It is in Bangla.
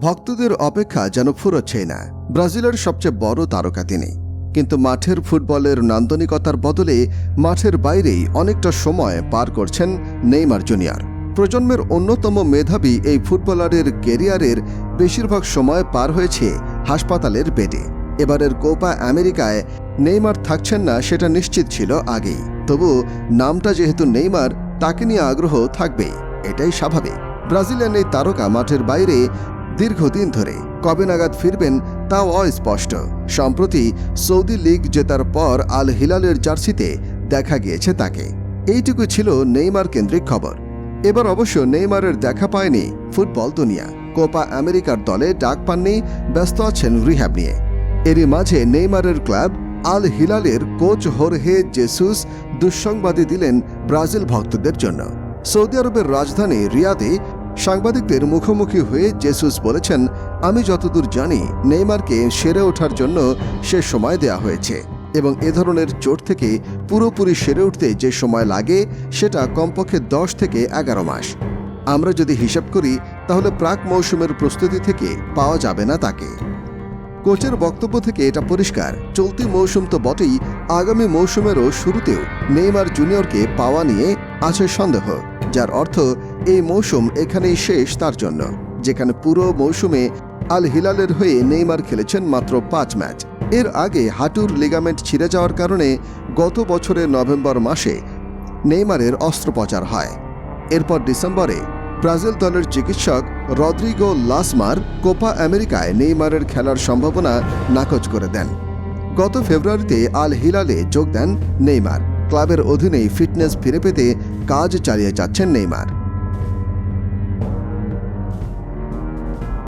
ভক্তদের অপেক্ষা যেন ফুরোচ্ছেই না। ব্রাজিলের সবচেয়ে বড় তারকা তিনি। কিন্তু মাঠের ফুটবলের নান্দনিকতার বদলে মাঠের বাইরেই অনেকটা সময় পার করছেন নেইমার জুনিয়র। প্রজন্মের অন্যতম মেধাবী এই ফুটবলারের কেরিয়ারের বেশিরভাগ সময় পার হয়েছে হাসপাতালের বেডে। এবারের কোপা আমেরিকায় নেইমার থাকছেন না সেটা নিশ্চিত ছিল আগেই। তবু নামটা যেহেতু নেইমার, তাকে নিয়ে আগ্রহ থাকবেই, এটাই স্বাভাবিক। ব্রাজিলিয়ান এই তারকা মাঠের বাইরে দীর্ঘদিন ধরে কবে নাগাদ ফিরবেন তাও অস্পষ্ট। সম্প্রতি সৌদি লিগ জেতার পর আল হিলালের জার্সিতে দেখা গিয়েছে তাকে। এইটুকু ছিল নেইমার কেন্দ্রিক খবর। এবার অবশ্য নেইমারের দেখা পায়নি ফুটবল দুনিয়া। কোপা আমেরিকার দলে ডাক পাননি, ব্যস্ত আছেন রিহ্যাব নিয়ে। এরই মাঝে নেইমারের ক্লাব আল হিলালের কোচ হোরহে জেসুস দুঃসংবাদী দিলেন ব্রাজিল ভক্তদের জন্য। সৌদি আরবের রাজধানী রিয়াদে সাংবাদিকদের মুখোমুখি হয়ে জেসুস বলেছেন, আমি যতদূর জানি, নেইমারকে সেরে ওঠার জন্য সে সময় দেয়া হয়েছে এবং এ ধরনের চোট থেকে পুরোপুরি সেরে উঠতে যে সময় লাগে, সেটা কমপক্ষে দশ থেকে এগারো মাস। আমরা যদি হিসাব করি, তাহলে প্রাক মৌসুমের প্রস্তুতি থেকে পাওয়া যাবে না তাকে। কোচের বক্তব্য থেকে এটা পরিষ্কার, চলতি মৌসুম তো বটেই, আগামী মৌসুমেরও শুরুতেও নেইমার জুনিয়রকে পাওয়া নিয়ে আছে সন্দেহ, যার অর্থ এই মৌসুম এখানেই শেষ তার জন্য, যেখানে পুরো মৌসুমে আল হিলালের হয়ে নেইমার খেলেছেন মাত্র পাঁচ ম্যাচ। এর আগে হাঁটুর লিগামেন্ট ছিঁড়ে যাওয়ার কারণে গত বছরের নভেম্বর মাসে নেইমারের অস্ত্রোপচার হয়। এরপর ডিসেম্বরে ব্রাজিল দলের চিকিৎসক রদ্রিগো লাসমার কোপা আমেরিকায় নেইমারের খেলার সম্ভাবনা নাকচ করে দেন। গত ফেব্রুয়ারিতে আল হিলালে যোগ দেন নেইমার। ক্লাবের অধীনেই ফিটনেস ফিরে পেতে কাজ চালিয়ে যাচ্ছেন নেইমার।